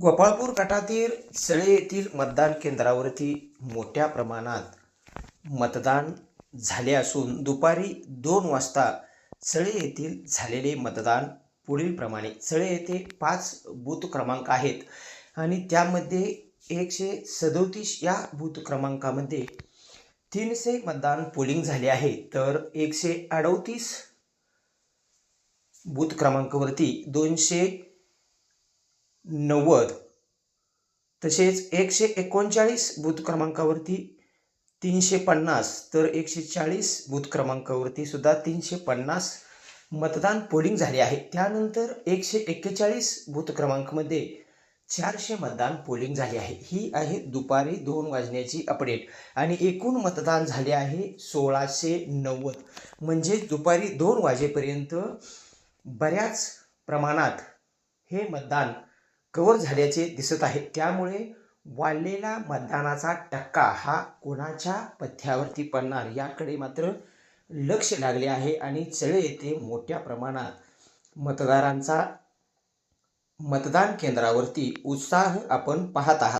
गोपाळपूर गटातील सळे येथील मतदान केंद्रावरती मोठ्या प्रमाणात मतदान झाले असून दुपारी दोन वाजता सळे येथील झालेले मतदान पुढीलप्रमाणे सळे येथे पाच बूथ क्रमांक आहेत आणि त्यामध्ये एकशे सदोतीस या बूथ क्रमांकामध्ये तीनशे मतदान पोलिंग झाले आहे. तर एकशे अडोतीस बूथ क्रमांकावरती दोनशे नव्वद. तसेच एकशे एकोणचाळीस बूथ क्रमांकावरती तीनशे पन्नास तर एकशे चाळीस बूथ क्रमांकावरती सुद्धा तीनशे पन्नास मतदान पोलिंग झाले आहे. त्यानंतर एकशे एक्केचाळीस बूथ क्रमांकमध्ये चारशे मतदान पोलिंग झाले आहे. ही आहे दुपारी दोन वाजण्याची अपडेट आणि एकूण मतदान झाले आहे सोळाशे नव्वद. म्हणजे दुपारी दोन वाजेपर्यंत बऱ्याच प्रमाणात हे मतदान कव्हर झाल्याचे दिसत आहे. त्यामुळे वाढलेला मतदानाचा टक्का हा कोणाच्या पथ्यावरती पडणार याकडे मात्र लक्ष लागले आहे आणि चळे येथे मोठ्या प्रमाणात मतदारांचा मतदान केंद्रावरती उत्साह आपण पाहत आहात.